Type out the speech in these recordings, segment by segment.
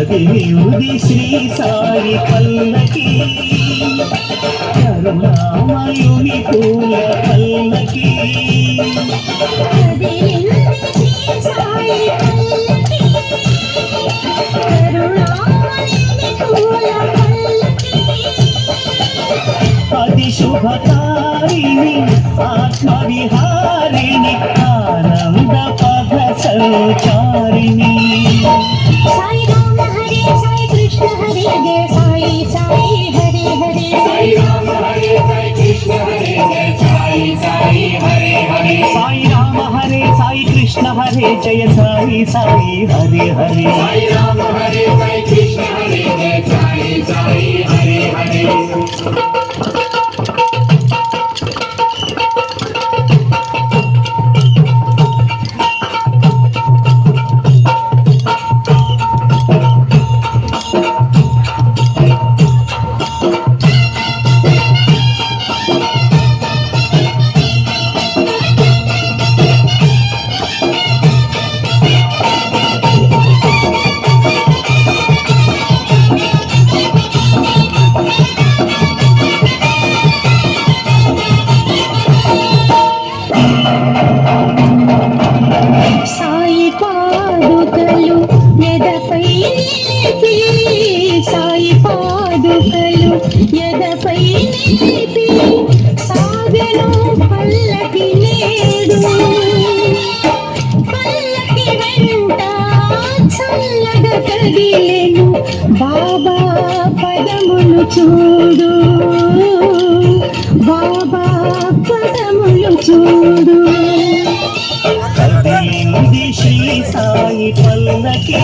కదిలింది శ్రీ సాయి పల్లకి. కరుణామయుని పూల పల్లకి. అది శుభకారిణి ఆత్మవిహారిణి ఆనంద పద సంచారిణి. సాయి కృష్ణ హరే జయ సాయి సాయి హరే హరే సాయి రామ హరే సాయి కృష్ణ హరే జయ సాయి సాయి హరే సాయి పాదుకలు ఎదపై నిలిపి సాయి పాదుకలు ఎదపై నిలిపి సాగను పల్లకి నేడు పల్లకి వెంట బాబా చూడు బాబా చూడు. కదిలింది శ్రీ సాయి పల్లకి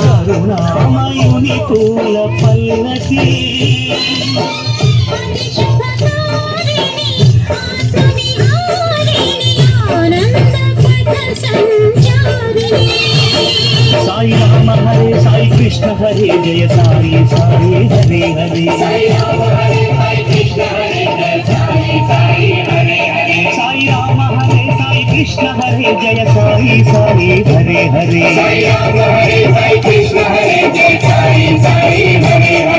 కరుణామయుని పూల పల్లకి. సాయి రామ హరే సాయి కృష్ణ హరే జయ సాయి సాయి హరే హరే. हरे जय साई साई हरे हरे। साई साई कृष्ण हरे जय साई साई हरे हरे।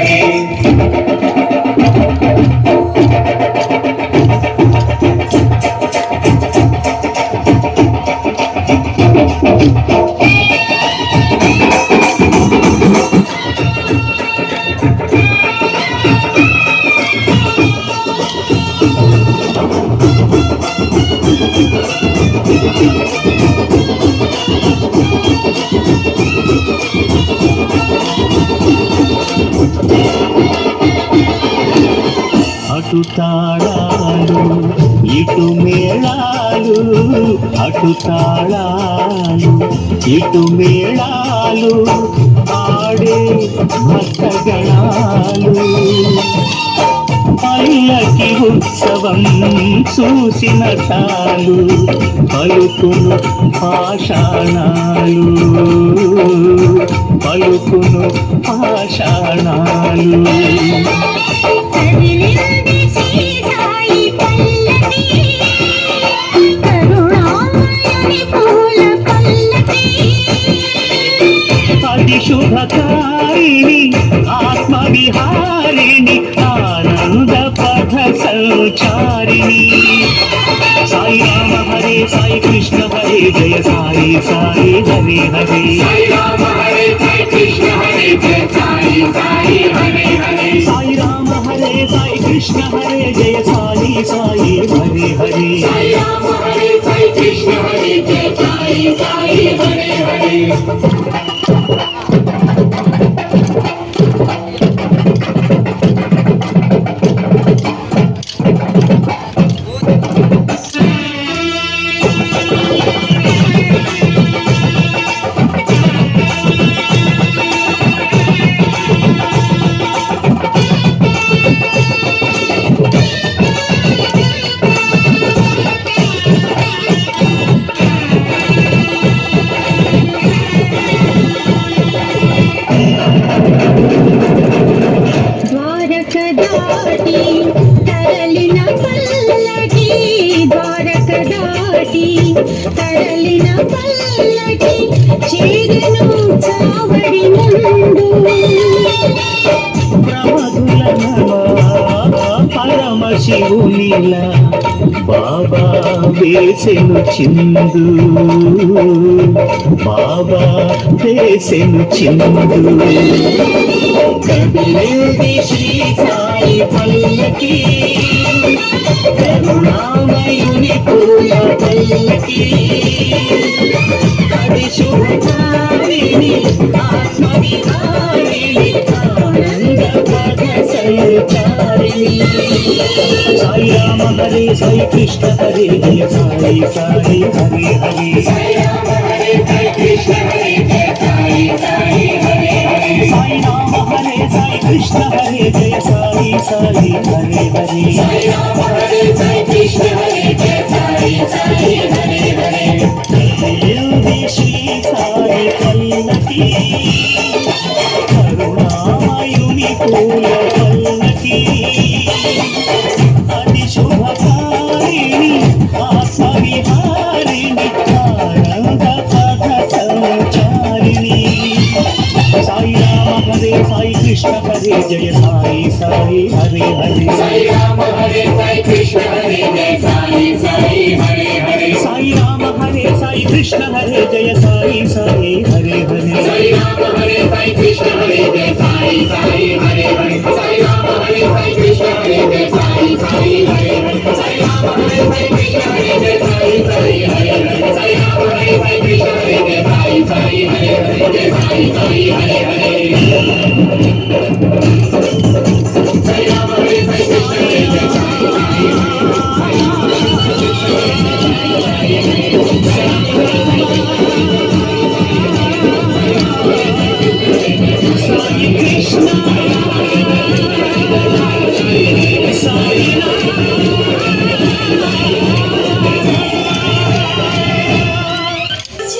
అటు తాళాలు ఇటు మేళాలు అటు తాళాలు ఇటు మేళాలు ఆడే భక్తగణాలు. పల్లకి ఉత్సవం చూసిన చాలు పలుకును పాషాణాలు. పలుకును పాషాణాలు. అది శుభకారిణి ఆత్మవిహారిణి ఆనంద పథ సంచారిణి సాయి రామ హరే సాయి కృష్ణ హరే జయ సాయి సాయి హరే హరే సాయి రామ హరే సాయి కృష్ణ హరే జయ సాయి సాయి హరే హరే సాయి రామ హరే సాయి కృష్ణ హరే జయ సాయి సాయి హరే హరే సాయి రామ హరే సాయి కృష్ణ హరే జయ సాయి సాయి దాటి తరలిన పల్లకి చేరను చావడి వారి ముందు పరమశివునిలా బాబా వేసెను చిందు. బాబా వేసెను చిందు. కదిలేది శ్రీ సాయి పల్లకి కరుణామయుని పూల పల్లకి అది ఆత్మవిహారిణి సంచారిణి సాయి రామ హరే సాయి కృష్ణ హరే సాయి సాయి హరే. హరే సాయి రామ హరే సాయి కృష్ణ హరే సాయి సాయి హరే. హరే సాయి రామ హరే సాయి కృష్ణ హరే జయ సాయి సాయి హరే హరే సాయి రామ హరే సాయి కృష్ణ హరే జయ సాయి సాయి హరే హరే కళ్యాణి శ్రీ సాయి పల్లకి కరుణామయుని హరే సాయి కృష్ణ హరే జయ సాయి సాయి హరే హరే సాయి రామ హరే సాయి కృష్ణ హరే జయ సాయి సాయి హరే హరే సాయి రామ హరే సాయి కృష్ణ హరే జయ సాయి సాయి హరే హరే సాయి రామ హరే సాయి కృష్ణ హరే జయ సాయి సాయి హరే హరే సాయి రామ హరే సాయి కృష్ణ హరే జయ సాయి సాయి హరే హరే సాయి రామ హరే సాయి కృష్ణ హరే జయ సాయి సాయి హరే హరే సాయి రామ హరే సాయి కృష్ణ హరే జయ సాయి సాయి హరే హరే జయ సాయి సాయి Thank you.